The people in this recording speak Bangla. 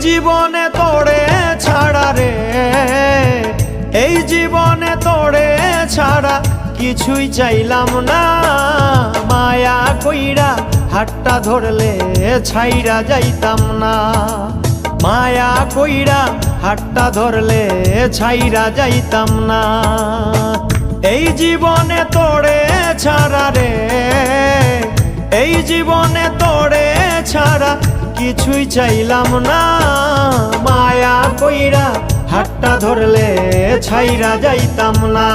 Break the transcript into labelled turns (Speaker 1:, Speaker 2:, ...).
Speaker 1: জীবনে তোড়ে ছাড়া রে। এই জীবনে তোড়ে ছাড়া কিছুই চাইলাম না। মায়া কইরা হাটটা ধরলে ছাইরা যাইতাম না। মায়া কইরা হাটটা ধরলে ছাইরা যাইতাম না। এই জীবনে তোড়ে ছাড়া রে। এই জীবনে তোড়ে ছাড়া কিছুই চাইলাম না। মায়া কইরা হাটটা ধরলে ছাইরা যাইতাম না।